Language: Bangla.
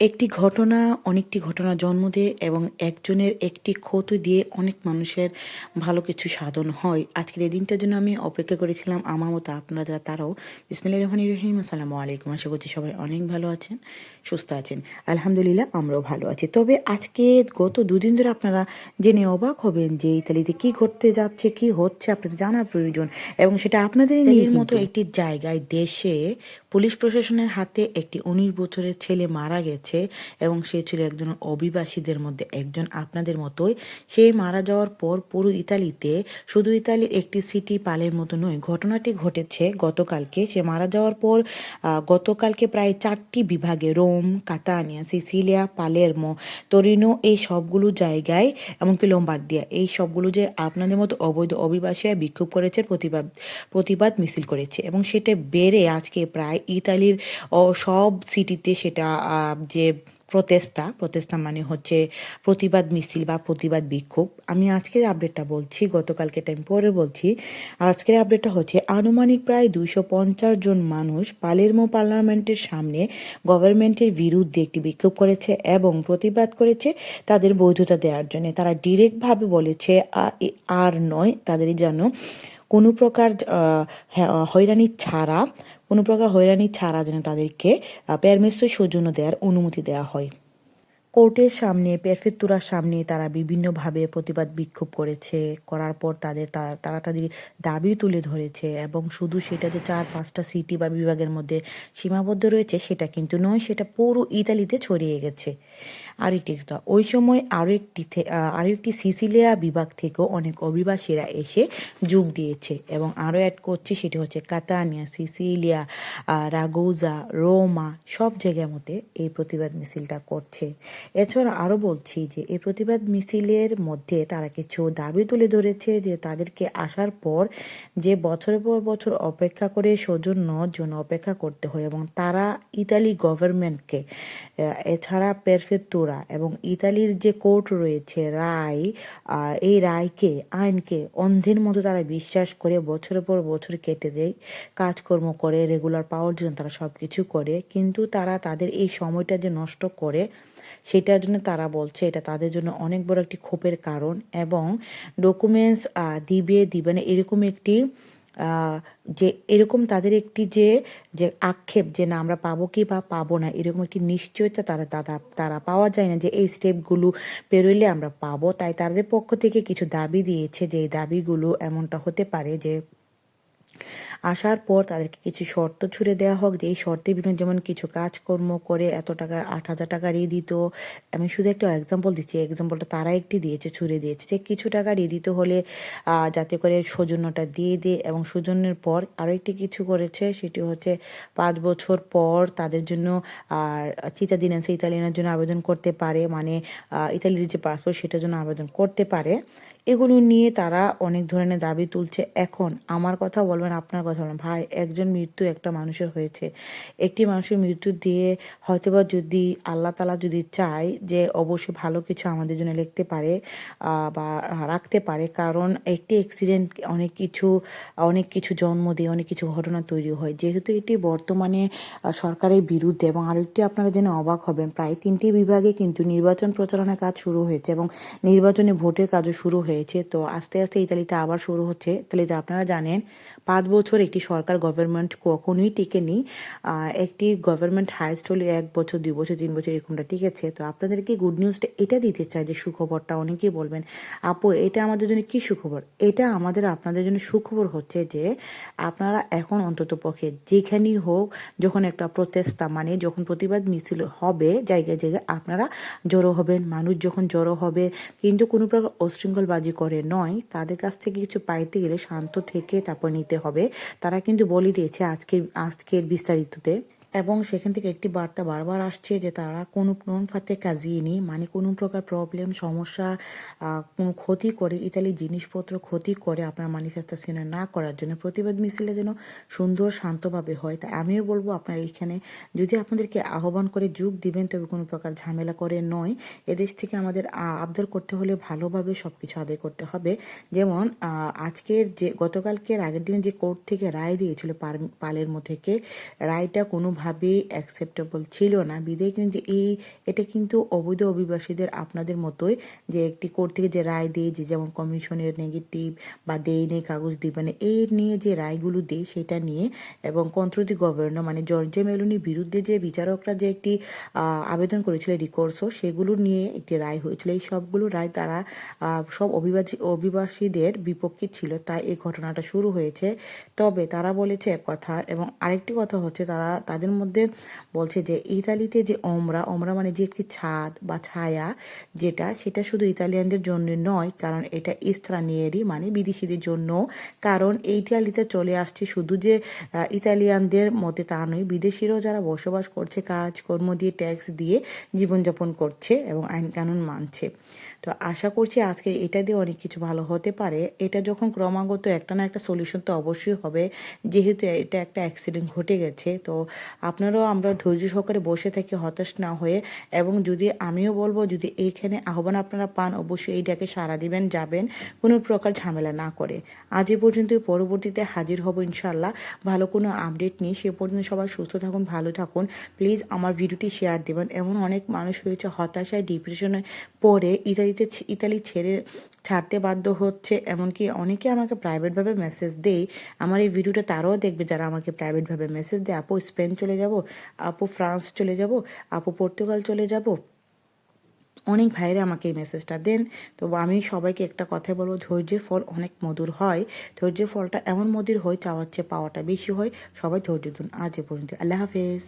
একটি ঘটনা অনেকটি ঘটনা জন্ম দেয় এবং একজনের একটি ক্ষতি দিয়ে অনেক মানুষের ভালো কিছু সাধন হয়। আজকের এই দিনটার জন্য আমি অপেক্ষা করেছিলাম আমার মতো আপনারা যারা তারাও। বিসমিল্লা রহমান রহিম। আসসালামু আলাইকুম। আশা করছি সবাই অনেক ভালো আছেন সুস্থ আছেন। আলহামদুলিল্লাহ আমরাও ভালো আছি। তবে আজকে গত দুদিন ধরে আপনারা জেনে অবাক হবেন যে ইতালিতে কি ঘটতে যাচ্ছে কি হচ্ছে আপনাদের জানার প্রয়োজন। এবং সেটা আপনাদের নিজের মতো একটি জায়গায় দেশে পুলিশ প্রশাসনের হাতে একটি উনিশ বছরের ছেলে মারা গেছে। এবং সে ছিল একজন অভিবাসীদের মধ্যে একজন আপনাদের মতোই। সে মারা যাওয়ার পর পুরো ইতালিতে শুধু ইতালির একটি সিটি পালের মতো নয় ঘটনাটি ঘটেছে গতকালকে। সে মারা যাওয়ার পর গতকালকে প্রায় চারটি বিভাগে Rome Catania Sicilia Palermo Torino এই সবগুলো জায়গায় এমনকি লোম্বার্দিয়া এই সবগুলো যে আপনাদের মতো অবৈধ অভিবাসীরা বিক্ষোভ করেছে প্রতিবাদ প্রতিবাদ মিছিল করেছে। এবং সেটা বেড়ে আজকে প্রায় ইতালির সব সিটিতে সেটা আহ, যে প্রতেস্তা প্রতেস্তা মানে হচ্ছে প্রতিবাদ মিছিল বা প্রতিবাদ বিক্ষোভ। আমি আজকের আপডেটটা বলছি, গতকালকে টাইম পরে বলছি, আজকের আপডেটটা হচ্ছে আনুমানিক প্রায় দুইশো পঞ্চাশ জন মানুষ পালেরমো পার্লামেন্টের সামনে গভর্নমেন্টের বিরুদ্ধে একটি বিক্ষোভ করেছে এবং প্রতিবাদ করেছে তাদের বৈধতা দেওয়ার জন্য। তারা ডিরেক্টভাবে বলেছে আর নয় তাদের যেন কোনো প্রকার হ্যাঁ, হয়রানি ছাড়া কোনো প্রকার হয়রানি ছাড়া যেন তাদেরকে প্যারমিসো সৌজন্য দেওয়ার অনুমতি দেওয়া হয়। কোর্টের সামনে পেরফেত্তুরার সামনে তারা বিভিন্নভাবে প্রতিবাদ বিক্ষোভ করেছে। করার পর তাদের তারা তাদের দাবি তুলে ধরেছে এবং শুধু সেটা যে চার পাঁচটা সিটি বা বিভাগের মধ্যে সীমাবদ্ধ রয়েছে সেটা কিন্তু নয় সেটা পুরো ইতালিতে ছড়িয়ে গেছে। আরেকটি ওই সময় আরও একটি আরও একটি সিসিলিয়া বিভাগ থেকেও অনেক অভিবাসীরা এসে যোগ দিয়েছে এবং আরও অ্যাড করছে সেটি হচ্ছে কাতানিয়া, সিসিলিয়া রাগোজা, রোমা, সব জায়গার মধ্যে এই প্রতিবাদ মিছিলটা করছে। এছাড়া আরও বলছি যে, এই প্রতিবাদ মিছিলের মধ্যে তারা কিছু দাবি তুলে ধরেছে যে, তাদেরকে আসার পর যে বছরের পর বছর অপেক্ষা করে সৌজন্যর জন্য অপেক্ষা করতে হয় এবং তারা ইতালি গভর্নমেন্টকে এছাড়া পেরফেত্তুরা এবং ইতালির যে কোর্ট রয়েছে রায় এই রায়কে, আইনকে অন্ধের মতো তারা বিশ্বাস করে বছরের পর বছর কেটে দেয়, কাজকর্ম করে রেগুলার পাওয়ার জন্য তারা সব কিছু করে, কিন্তু তারা তাদের এই সময়টা যে নষ্ট করে, সেটার জন্য তারা বলছে এটা তাদের জন্য অনেক বড় একটি ক্ষোভের কারণ এবং ডকুমেন্টস দিবে দিবে না, এরকম একটি যে এরকম তাদের একটি যে যে আক্ষেপ যে না, আমরা পাবো কি বা পাবো না, এরকম একটি নিশ্চয়তা তারা তারা তারা পাওয়া যায় না যে এই স্টেপগুলো পেরোলে আমরা পাবো। তাই তাদের পক্ষ থেকে কিছু দাবি দিয়েছে যে এই দাবিগুলো এমনটা হতে পারে যে আসার পর তাদেরকে কিছু শর্ত ছুড়ে দেওয়া হোক যে এই শর্তের বিভিন্ন যেমন কিছু কাজকর্ম করে এত টাকা, আট হাজার টাকা রিয়ে দিত। আমি শুধু একটা এক্সাম্পল দিচ্ছি এক্সাম্পলটা তারা একটি দিয়েছে, ছুড়ে দিয়েছে যে কিছু টাকা রিয়ে দিতে হলে যাতে করে সৌজন্যটা দিয়ে দেয় এবং সৌজন্যের পর আরও একটি কিছু করেছে, সেটি হচ্ছে পাঁচ বছর পর তাদের জন্য, আর চিতাদিনেন্সে ইতালিয়ানের জন্য আবেদন করতে পারে মানে ইতালির যে পাসপোর্ট সেটার জন্য আবেদন করতে পারে। এগুলো নিয়ে তারা অনেক ধরনের দাবি তুলছে। এখন আমার কথা বলবেন, আপনার কথা বলবেন। ভাই, একজন মৃত্যু একটা মানুষের হয়েছে। একটি মানুষের মৃত্যু দিয়ে হয়তোবা যদি আল্লাহ তালা যদি চায় যে অবশ্যই ভালো কিছু আমাদের জন্য লিখতে পারে বা রাখতে পারে, কারণ একটি অ্যাক্সিডেন্ট অনেক কিছু অনেক কিছু জন্ম দিয়ে অনেক কিছু ঘটনা তৈরি হয়। যেহেতু এটি বর্তমানে সরকারের বিরুদ্ধে এবং আরেকটি আপনারা জেনে অবাক হবেন, প্রায় তিনটি বিভাগে কিন্তু নির্বাচন প্রচারণার কাজ শুরু হয়েছে এবং নির্বাচনে ভোটের কাজও শুরু হয়েছে তো আস্তে আস্তে ইতালিতে আবার শুরু হচ্ছে। ইতালিতে আপনারা জানেন, পাঁচ বছর একটি সরকার গভর্নমেন্ট কখনোই টিকেনি। একটি গভর্নমেন্ট হাইস্ট হলে এক বছর, দুই বছর, তিন বছর এরকমটা টিকেছে। তো আপনাদেরকে গুড নিউজটা এটা দিতে চাই যে সুখবরটা অনেকেই বলবেন, আপু, এটা আমাদের জন্য কি সুখবর? এটা আমাদের, আপনাদের জন্য সুখবর হচ্ছে যে, আপনারা এখন অন্তত পক্ষে যেখানেই হোক, যখন একটা প্রচেষ্টা মানে যখন প্রতিবাদ মিছিল হবে, জায়গায় জায়গায় আপনারা জড়ো হবেন। মানুষ যখন জড়ো হবে, কিন্তু কোনো প্রকার অশৃঙ্খলবাজি করে নয়, তাদের কাছ থেকে কিছু পাইতে গেলে শান্ত থেকে তারপর নিতে হবে। তারা কিন্তু বলে দিয়েছে আজকের আজকের বিস্তারিততে। এবং সেখান থেকে একটি বার্তা বারবার আসছে যে তারা কোনো নন ফাতে কাজিয়ে মানে কোনো প্রকার প্রবলেম সমস্যা কোনো ক্ষতি করে ইতালি জিনিসপত্র ক্ষতি করে আপনার ম্যানিফেস্টেশনে না করার জন্য। প্রতিবাদ মিছিলে যেন সুন্দর, শান্তভাবে হয়। তাই আমিও বলব আপনারা এইখানে যদি আপনাদেরকে আহ্বান করে যোগ দিবেন, তবে কোনো প্রকার ঝামেলা করে নয়। এদেশ থেকে আমাদের আবদার করতে হলে ভালোভাবে সব কিছু আদায় করতে হবে। যেমন আজকের যে, গতকালকের আগের দিনে যে কোর্ট থেকে রায় দিয়েছিল পালেরমো থেকে, রায়টা কোনো কোনোভাবেই অ্যাকসেপ্টেবল ছিল না। বিদায় কিন্তু এই, এটা কিন্তু অবৈধ অভিবাসীদের আপনাদের মতোই যে একটি কোর্ট থেকে যে রায় দেয় যে যেমন কমিশনের নেগেটিভ বা দেয় নেই কাগজ দিবে না এই নিয়ে যে রায়গুলো দেয় সেটা নিয়ে এবং কন্ট্রোদি গভর্নর মানে জর্জে মেলনির বিরুদ্ধে যে বিচারকরা যে একটি আবেদন করেছিল রিকোর্সও সেগুলো নিয়ে একটি রায় হয়েছিল। এই সবগুলো রায় তারা সব অভিবাসী, অভিবাসীদের বিপক্ষে ছিল, তাই এই ঘটনাটা শুরু হয়েছে। তবে তারা বলেছে এক কথা এবং আরেকটি কথা হচ্ছে তারা, তাদের মধ্যে বলছে যে ইতালিতে যে অমরা অমরা মানে যে একটি ছাদ বা ছায়া যেটা, সেটা শুধু ইতালিয়ানদের জন্য নয়, কারণ এটা স্থানীয়রই মানে বিদেশিদের জন্য। কারণ ইতালিতে চলে আসছে শুধু যে ইতালিয়ানদের মতে তা নয়, বিদেশিরাও যারা বসবাস করছে কাজ কর্ম দিয়ে, ট্যাক্স দিয়ে জীবনযাপন করছে এবং আইন কানুন মানছে। তো আশা করছি আজকে এটা দিয়ে অনেক কিছু ভালো হতে পারে। এটা যখন ক্রমাগত একটা না একটা সলিউশন তো অবশ্যই হবে, যেহেতু এটা একটা অ্যাক্সিডেন্ট ঘটে গেছে, তো আপনারাও আমরা ধৈর্য সহকারে বসে থাকি হতাশ না হয়ে এবং যদি আমিও বলব, যদি এইখানে আহ্বান আপনারা পান, অবশ্যই এই ডাকে সাড়া দিবেন, যাবেন, কোনো প্রকার ঝামেলা না করে। আজ এ পর্যন্ত পরবর্তীতে হাজির হব ইনশাল্লাহ ভালো কোনো আপডেট নিয়ে সে পর্যন্ত সবাই সুস্থ থাকুন, ভালো থাকুন। প্লিজ আমার ভিডিওটি শেয়ার দেবেন। এমন অনেক মানুষ হয়েছে হতাশায়, ডিপ্রেশনে পড়ে, ইতালিতে ইতালি ছেড়ে ছাড়তে বাধ্য হচ্ছে, এমনকি অনেকে আমাকে প্রাইভেটভাবে মেসেজ দেয়। আমার এই ভিডিওটা তারাও দেখবে যারা আমাকে প্রাইভেটভাবে মেসেজ দেয়। আপু, স্পেন চলে যাব? আপু, ফ্রান্স চলে যাব? আপু, পর্তুগাল চলে যাব? অনেক ভাইরা আমাকে এই মেসেজটা দেন। তো আমি সবাইকে একটা কথাই বলব, ধৈর্যের ফল অনেক মধুর হয়। ধৈর্যের ফলটা এমন মধুর হয়, চাওয়ার চেয়ে পাওয়াটা বেশি হয়। সবাই ধৈর্য ধরুন। আজ এ পর্যন্ত আল্লাহ হাফেজ।